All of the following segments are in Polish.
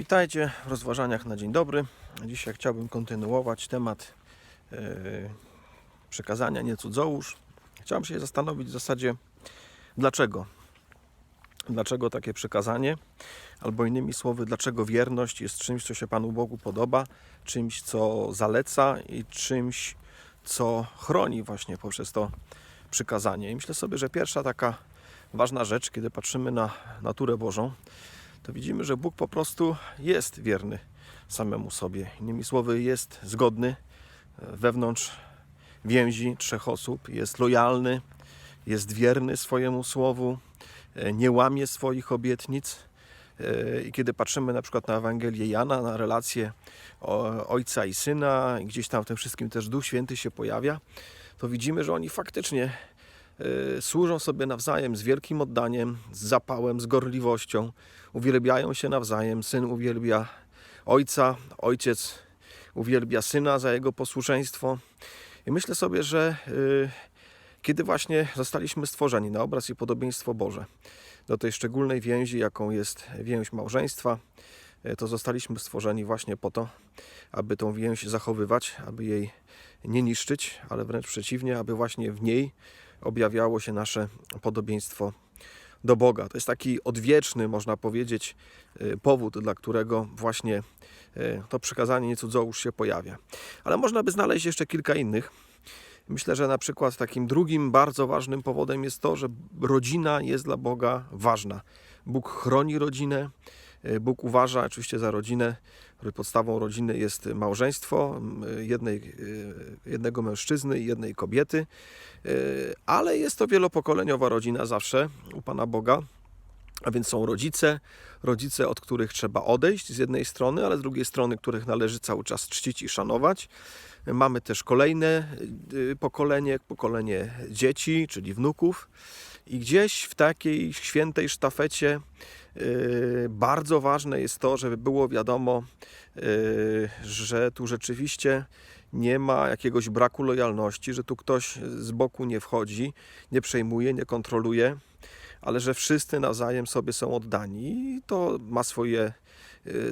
Witajcie w rozważaniach na dzień dobry. Dzisiaj chciałbym kontynuować temat e, przekazania nie cudzołóż. Się zastanowić w zasadzie dlaczego. Dlaczego takie przekazanie? Albo innymi słowy, dlaczego wierność jest czymś, co się Panu Bogu podoba, czymś, co zaleca i czymś, co chroni właśnie poprzez to przykazanie. I myślę sobie, że pierwsza taka ważna rzecz, kiedy patrzymy na naturę Bożą, to widzimy, że Bóg po prostu jest wierny samemu sobie. Innymi słowy, jest zgodny wewnątrz więzi trzech osób, jest lojalny, jest wierny swojemu słowu, e, nie łamie swoich obietnic. E, I kiedy patrzymy na przykład na Ewangelię Jana, na relację o- ojca i syna, gdzieś tam w tym wszystkim też Duch Święty się pojawia, to widzimy, że oni faktycznie e, służą sobie nawzajem z wielkim oddaniem, z zapałem, z gorliwością, uwielbiają się nawzajem. Syn uwielbia ojca, ojciec uwielbia syna za jego posłuszeństwo. I myślę sobie, że y, kiedy właśnie zostaliśmy stworzeni na obraz i podobieństwo Boże, do tej szczególnej więzi, jaką jest więź małżeństwa, y, to zostaliśmy stworzeni właśnie po to, aby tą więź zachowywać, aby jej nie niszczyć, ale wręcz przeciwnie, aby właśnie w niej objawiało się nasze podobieństwo do Boga. To jest taki odwieczny, można powiedzieć, y, powód, dla którego właśnie y, to przykazanie nie cudzołóż się pojawia. Ale można by znaleźć jeszcze kilka innych. Myślę, że na przykład takim drugim bardzo ważnym powodem jest to, że rodzina jest dla Boga ważna. Bóg chroni rodzinę, Bóg uważa oczywiście za rodzinę, podstawą rodziny jest małżeństwo jednej, y, jednego mężczyzny i jednej kobiety, Y, ale jest to wielopokoleniowa rodzina zawsze u Pana Boga. A więc są rodzice, rodzice, od których trzeba odejść z jednej strony, ale z drugiej strony, których należy cały czas czcić i szanować. Mamy też kolejne y, pokolenie, pokolenie dzieci, czyli wnuków. I gdzieś w takiej świętej sztafecie y, bardzo ważne jest to, żeby było wiadomo, y, że tu rzeczywiście nie ma jakiegoś braku lojalności, że tu ktoś z boku nie wchodzi, nie przejmuje, nie kontroluje, ale że wszyscy nawzajem sobie są oddani to ma swoje,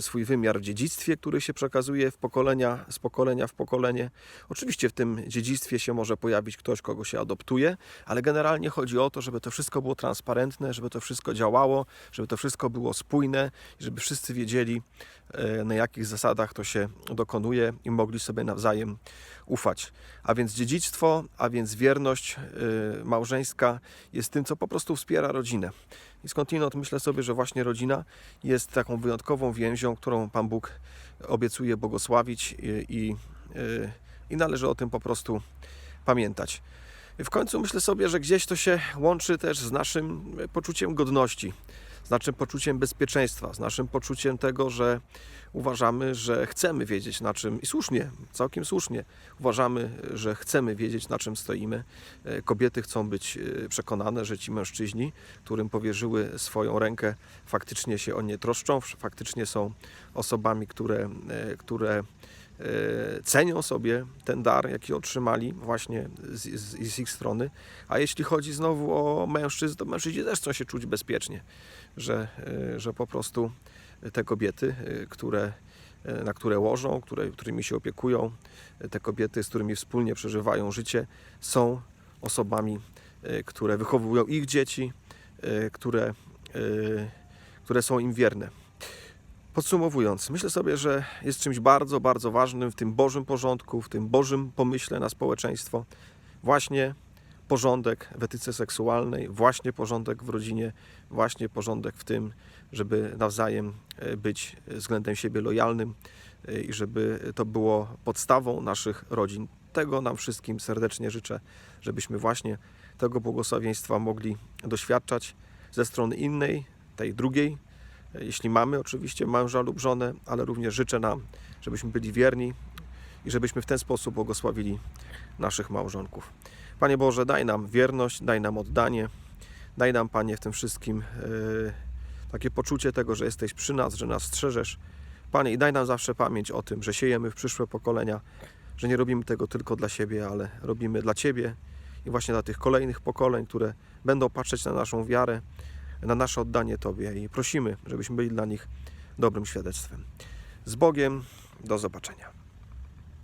swój wymiar w dziedzictwie, który się przekazuje w pokolenia, z pokolenia w pokolenie. Oczywiście w tym dziedzictwie się może pojawić ktoś, kogo się adoptuje, ale generalnie chodzi o to, żeby to wszystko było transparentne, żeby to wszystko działało, żeby to wszystko było spójne, żeby wszyscy wiedzieli, e, na jakich zasadach to się dokonuje i mogli sobie nawzajem ufać. A więc dziedzictwo, a więc wierność y, małżeńska jest tym, co po prostu wspiera rodzinę. I skądinąd myślę sobie, że właśnie rodzina jest taką wyjątkową więzią, którą Pan Bóg obiecuje błogosławić i, i, y, i należy o tym po prostu pamiętać. W końcu myślę sobie, że gdzieś to się łączy też z naszym poczuciem godności, z naszym poczuciem bezpieczeństwa, z naszym poczuciem tego, że uważamy, że chcemy wiedzieć na czym, i słusznie, całkiem słusznie, uważamy, że chcemy wiedzieć na czym stoimy. E, Kobiety chcą być e, przekonane, że ci mężczyźni, którym powierzyły swoją rękę, faktycznie się o nie troszczą, faktycznie są osobami, które, e, które cenią sobie ten dar, jaki otrzymali właśnie z, z, z ich strony. A jeśli chodzi znowu o mężczyzn, to mężczyźni też chcą się czuć bezpiecznie, że, e, że po prostu te kobiety, e, które, e, na które łożą, które, którymi się opiekują, e, te kobiety, z którymi wspólnie przeżywają życie, są osobami, e, które wychowują ich dzieci, e, które, e, które są im wierne. Podsumowując, myślę sobie, że jest czymś bardzo, bardzo ważnym w tym Bożym porządku, w tym Bożym pomyśle na społeczeństwo, właśnie porządek w etyce seksualnej, właśnie porządek w rodzinie, właśnie porządek w tym, żeby nawzajem e, być względem siebie lojalnym e, i żeby to było podstawą naszych rodzin. Tego nam wszystkim serdecznie życzę, żebyśmy właśnie tego błogosławieństwa mogli doświadczać ze strony innej, tej drugiej, jeśli mamy oczywiście męża lub żonę, ale również życzę nam, żebyśmy byli wierni i żebyśmy w ten sposób błogosławili naszych małżonków. Panie Boże, daj nam wierność, daj nam oddanie, daj nam, Panie, w tym wszystkim e, takie poczucie tego, że jesteś przy nas, że nas strzeżesz. Panie, i daj nam zawsze pamięć o tym, że siejemy w przyszłe pokolenia, że nie robimy tego tylko dla siebie, ale robimy dla Ciebie i właśnie dla tych kolejnych pokoleń, które będą patrzeć na naszą wiarę, na nasze oddanie Tobie i prosimy, żebyśmy byli dla nich dobrym świadectwem. Z Bogiem, do zobaczenia.